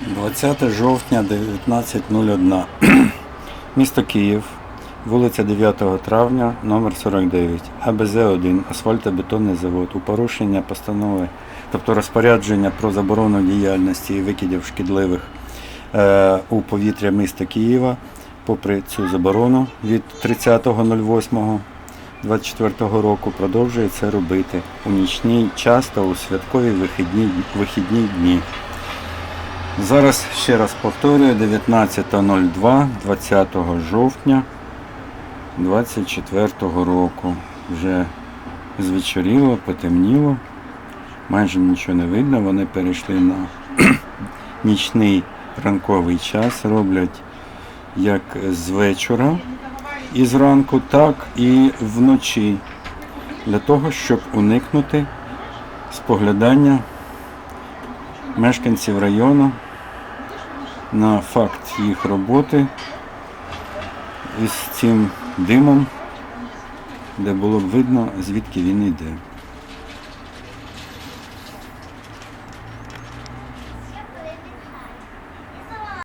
20 жовтня 19.01. Місто Київ, вулиця 9 травня, номер 49, АБЗ-1, асфальтобетонний завод. У порушення постанови, тобто розпорядження про заборону діяльності і викидів шкідливих е, у повітря міста Києва, попри цю заборону від 30.08.24 року продовжує це робити у нічний час та у святкові вихідні, вихідні дні. Зараз ще раз повторюю, 19.02, 20 жовтня 24 року. Вже звечоріло, потемніло, майже нічого не видно. Вони перейшли на нічний ранковий час, роблять як з вечора і зранку, так і вночі, для того, щоб уникнути споглядання мешканців району на факт їх роботи із цим димом, де було б видно, звідки він йде.